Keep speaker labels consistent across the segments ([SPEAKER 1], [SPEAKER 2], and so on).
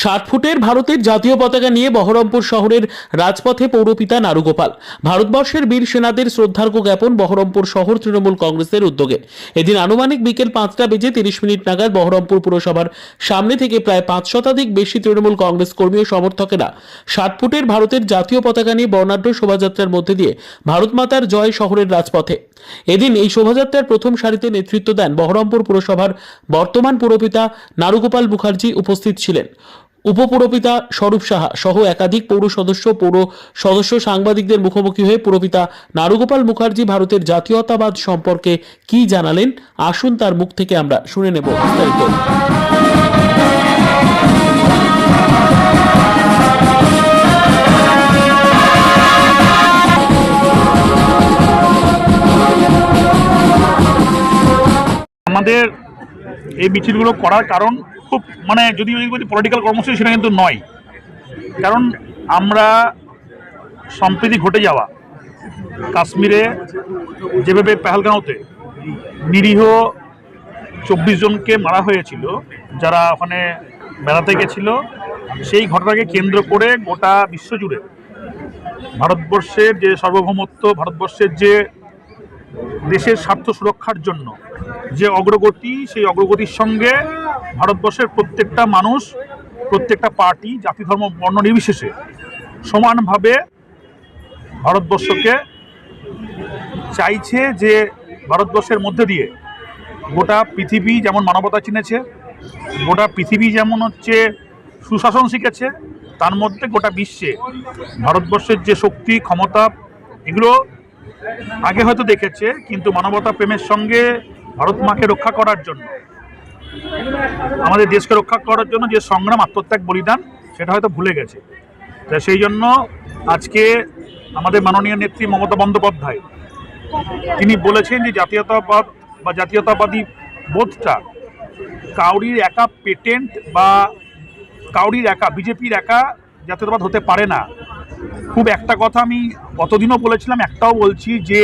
[SPEAKER 1] ষাট ফুটের ভারতের জাতীয় পতাকা নিয়ে বহরমপুর শহরের রাজপথে পৌরপিতা নারুগোপাল। ভারতবর্ষের বীর সেনাদের শ্রদ্ধার্ঘ্য জ্ঞাপন বহরমপুর শহর তৃণমূল কংগ্রেসের উদ্যোগে। এদিন আনুমানিক বিকেল পাঁচটা বেজে তিরিশ মিনিট নাগাদ বহরমপুর পুরসভার সামনে থেকে প্রায় পাঁচ শতাধিক বেশি তৃণমূল কংগ্রেস কর্মী ও সমর্থকেরা ষাট ফুটের ভারতের জাতীয় পতাকা নিয়ে বর্ণাঢ্য শোভাযাত্রার মধ্যে দিয়ে ভারত মাতার জয় শহরের রাজপথে। এদিন এই শোভাযাত্রার প্রথম সারিতে নেতৃত্ব দেন বহরমপুর পুরসভার বর্তমান পুরপিতা নারুগোপাল মুখার্জি উপস্থিত ছিলেন। উপপুরপিতা স্বরূপ সাহা সহ একাধিক পৌর সদস্য পৌর সদস্য সাংবাদিকদের মুখোমুখি হয়ে পুরপিতা নারুগোপাল মুখার্জি ভারতের জাতীয়তাবাদ সম্পর্কে কি জানালেন, আসুন তার মুখ থেকে আমরা শুনে নেব বিস্তারিত।
[SPEAKER 2] আমাদের এই মিছিলগুলো করার কারণ খুব মানে যদি পলিটিক্যাল কর্মসূচি, সেটা কিন্তু নয়। কারণ আমরা সম্প্রীতি ঘটে যাওয়া, কাশ্মীরে যেভাবে পেহেলগাঁওতে নিরীহ চব্বিশ জনকে মারা হয়েছিল, যারা ওখানে বেড়াতে গেছিল, সেই ঘটনাকে কেন্দ্র করে গোটা বিশ্বজুড়ে ভারতবর্ষের যে সার্বভৌমত্ব, ভারতবর্ষের যে দেশের স্বার্থ সুরক্ষার জন্য যে অগ্রগতি, সেই অগ্রগতির সঙ্গে ভারতবর্ষের প্রত্যেকটা মানুষ, প্রত্যেকটা পার্টি, জাতি, ধর্ম, বর্ণ নির্বিশেষে সমানভাবে ভারতবর্ষকে চাইছে যে ভারতবর্ষের মধ্যে দিয়ে গোটা পৃথিবী যেমন মানবতা চিনেছে, গোটা পৃথিবী যেমন হচ্ছে সুশাসন শিখেছে, তার মধ্যে গোটা বিশ্বে ভারতবর্ষের যে শক্তি, ক্ষমতা, এগুলো আগে হয়তো দেখেছে, কিন্তু মানবতা প্রেমের সঙ্গে ভারত মাকে রক্ষা করার জন্য আমাদের দেশকে রক্ষা করার জন্য যে সংগ্রাম, আত্মত্যাগ, বলিদান, সেটা হয়তো ভুলে গেছে। তা সেই জন্য আজকে আমাদের মাননীয় নেত্রী মমতা বন্দ্যোপাধ্যায়, তিনি বলেছেন যে জাতীয়তাবাদ বা জাতীয়তাবাদী বোধটা কাউরির একা পেটেন্ট বা কাউরির একা, বিজেপির একা জাতীয়তাবাদ হতে পারে না। খুব একটা কথা আমি গতদিনও বলেছিলাম, একটাও বলছি যে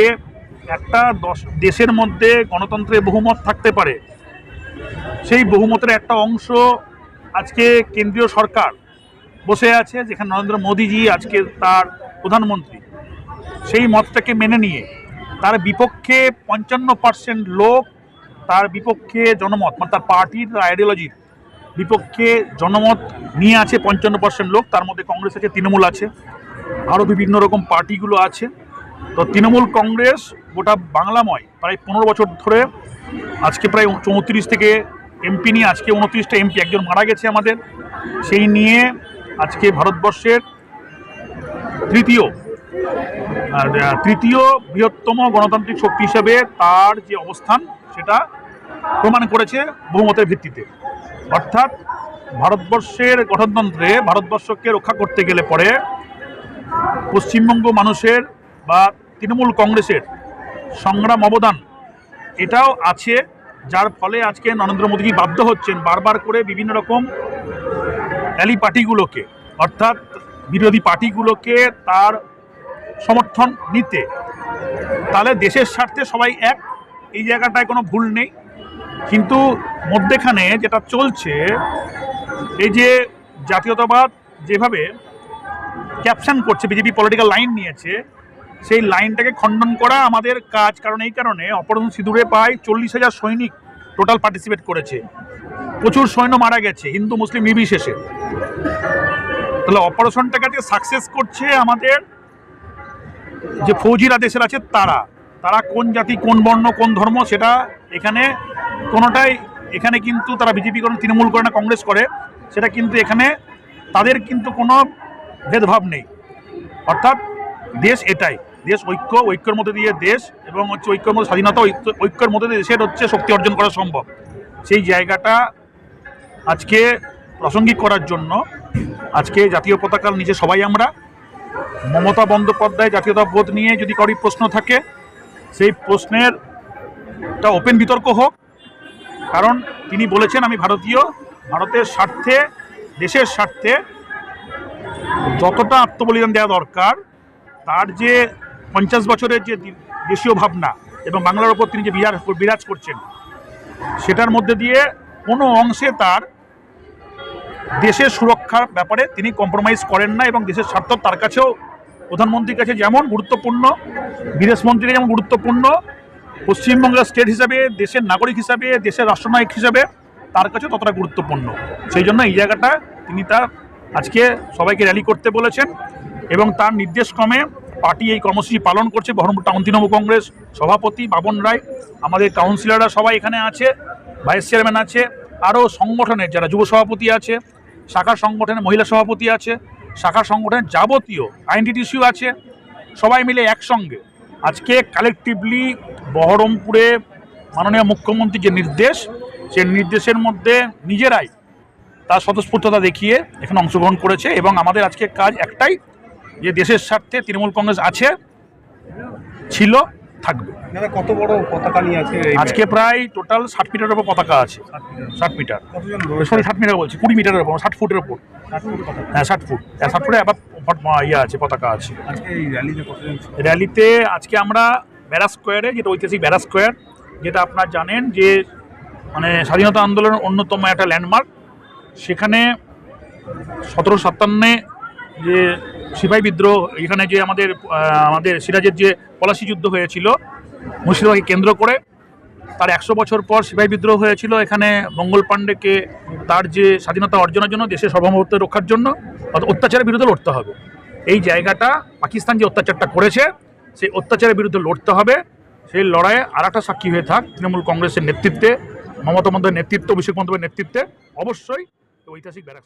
[SPEAKER 2] একটা দশ, দেশের মধ্যে গণতন্ত্রের বহুমত থাকতে পারে। সেই বহুমতের একটা অংশ আজকে কেন্দ্রীয় সরকার বসে আছে, যেখানে নরেন্দ্র মোদীজি আজকে তার প্রধানমন্ত্রী। সেই মতটাকে মেনে নিয়ে তার বিপক্ষে পঞ্চান্ন পার্সেন্ট লোক তার বিপক্ষে জনমত মানে তার পার্টির আইডিওলজির বিপক্ষে জনমত নিয়ে আছে পঞ্চান্ন পার্সেন্ট লোক, তার মধ্যে কংগ্রেস আছে, তৃণমূল আছে। আরও বিভিন্ন রকম পার্টিগুলো আছে। তো তৃণমূল কংগ্রেস গোটা বাংলাময় প্রায় পনেরো বছর ধরে আজকে প্রায় চৌত্রিশ থেকে এমপি নিয়ে আজকে উনত্রিশটা এমপি, একজন মারা গেছে আমাদের। সেই নিয়ে আজকে ভারতবর্ষের তৃতীয় তৃতীয় বৃহত্তম গণতান্ত্রিক শক্তি হিসেবে তার যে অবস্থান, সেটা প্রমাণ করেছে বহুমতের ভিত্তিতে। অর্থাৎ ভারতবর্ষের গঠনতন্ত্রে ভারতবর্ষকে রক্ষা করতে গেলে পরে পশ্চিমবঙ্গ মানুষের বা তৃণমূল কংগ্রেসের সংগ্রাম অবদান, এটাও আছে যার ফলে আজকে নরেন্দ্র মোদী বাধ্য হচ্ছেন বারবার করে বিভিন্ন রকম র্যালি পার্টিগুলোকে অর্থাৎ বিরোধী পার্টিগুলোকে তার সমর্থন নিতে। তাহলে দেশের স্বার্থে সবাই এক, এই জায়গাটায় কোনো ভুল নেই। কিন্তু মধ্যেখানে যেটা চলছে, এই যে জাতীয়তাবাদ যেভাবে ক্যাপশন করছে, বিজেপি পলিটিক্যাল লাইন নিয়েছে সেই লাইনটাকে খণ্ডন করা আমাদের কাজ। কারণ এই কারণে অপারেশন সিঁদুরে প্রায় চল্লিশ হাজার সৈনিক টোটাল পার্টিসিপেট করেছে। প্রচুর সৈন্য মারা গেছে, হিন্দু, মুসলিম নির্বিশেষে। তাহলে অপারেশনটাকে সাকসেস করছে আমাদের, যে ফৌজিরা দেশের আছে তারা। তারা কোন জাতি, কোন বর্ণ, কোন ধর্ম, সেটা এখানে কোনোটাই, এখানে কিন্তু তারা বিজেপি করে, তৃণমূল করে না, কংগ্রেস করে। সেটা কিন্তু এখানে তাদের কিন্তু কোনো ভেদভাব নেই। অর্থাৎ দেশ এটাই। দেশ ঐক্য, ঐক্যের মধ্যে দিয়ে দেশ এবং হচ্ছে ঐক্যের মধ্যে স্বাধীনতা, ঐক্য- ঐক্যের মধ্যে দিয়ে দেশের হচ্ছে শক্তি অর্জন করা সম্ভব। সেই জায়গাটা আজকে প্রাসঙ্গিক করার জন্য আজকে জাতীয় পতাকার নিচে সবাই আমরা, মমতা বন্দ্যোপাধ্যায় জাতীয়তাবোধ নিয়ে যদি কারোর প্রশ্ন থাকে, সেই প্রশ্নের একটা ওপেন বিতর্ক হোক, কারণ তিনি বলেছেন আমি ভারতীয়, ভারতের স্বার্থে, দেশের স্বার্থে যতটা আত্মবলিদান দেওয়া দরকার, তার যে পঞ্চাশ বছরের যে দেশীয় ভাবনা এবং বাংলার ওপর তিনি যে বিরাজ বিরাজ করছেন, সেটার মধ্যে দিয়ে কোনো অংশে তার দেশের সুরক্ষার ব্যাপারে তিনি কম্প্রোমাইজ করেন না এবং দেশের স্বার্থ তার কাছেও প্রধানমন্ত্রীর কাছে যেমন গুরুত্বপূর্ণ বিদেশমন্ত্রীর যেমন গুরুত্বপূর্ণ, পশ্চিমবঙ্গের স্টেট হিসাবে, দেশের নাগরিক হিসাবে, দেশের রাষ্ট্রনায়ক হিসাবে তার কাছে ততটা গুরুত্বপূর্ণ। সেই জন্য এই জায়গাটা তিনি তার আজকে সবাইকে র্যালি করতে বলেছেন এবং তার নির্দেশক্রমে পার্টি এই কর্মসূচি পালন করছে বহরমপুর টাউন তৃণমূল কংগ্রেস সভাপতি বাবন রায়, আমাদের কাউন্সিলররা সবাই এখানে আছে, ভাইস চেয়ারম্যান আছে, আরও সংগঠনের যারা যুব সভাপতি আছে, শাখা সংগঠনের মহিলা সভাপতি আছে, শাখা সংগঠনের যাবতীয় আইনটিটিসিও আছে, সবাই মিলে একসঙ্গে আজকে কালেকটিভলি বহরমপুরে মাননীয় মুখ্যমন্ত্রীর যে নির্দেশ সেই নির্দেশের মধ্যে নিজেরাই তার স্বতঃস্ফূর্ততা দেখিয়ে এখানে অংশগ্রহণ করেছে এবং আমাদের আজকে কাজ একটাই যে দেশের স্বার্থে তৃণমূল কংগ্রেস আছে ছিল থাকবে।
[SPEAKER 3] কত বড় পতাকা নিয়ে আছে
[SPEAKER 2] আজকে প্রায় টোটাল ষাট মিটারের উপর পতাকা আছে। ষাট মিটার। সরি ষাট মিটার বলছি কুড়ি মিটারের উপর ষাট ফুটের উপর
[SPEAKER 3] পতাকা।
[SPEAKER 2] হ্যাঁ ষাট ফুট। হ্যাঁ ষাট ফুটে আবার ইয়ে আছে পতাকা আছে।
[SPEAKER 3] র্যালিতে
[SPEAKER 2] র্যালিতে আজকে আমরা ব্যারা স্কোয়ারে যেটা ঐতিহাসিক ব্যারা স্কোয়ার যেটা আপনারা জানেন যে মানে স্বাধীনতা আন্দোলনের অন্যতম একটা ল্যান্ডমার্ক সেখানে সতেরো সাতান্নে যে সিপাহী বিদ্রোহ, এখানে যে আমাদের আমাদের সিরাজের যে পলাশি যুদ্ধ হয়েছিল, মুর্শিদাবাদকে কেন্দ্র করে, তার একশো বছর পর সিপাহী বিদ্রোহ হয়েছিল এখানে মঙ্গল পাণ্ডেকে তার যে স্বাধীনতা অর্জনের জন্য, দেশের সার্বভৌমত্ব রক্ষার জন্য অত্যাচারের বিরুদ্ধে লড়তে হবে। এই জায়গাটা পাকিস্তান যে অত্যাচারটা করেছে, সেই অত্যাচারের বিরুদ্ধে লড়তে হবে। সেই লড়াইয়ে আর একটা সাক্ষী হয়ে থাক তৃণমূল কংগ্রেসের নেতৃত্বে, মমতা বন্দ্যোপাধ্যায়ের নেতৃত্ব, অভিষেক বন্দ্যোপাধ্যায়ের নেতৃত্বে, অবশ্যই ঐতিহাসিক ব্যারাক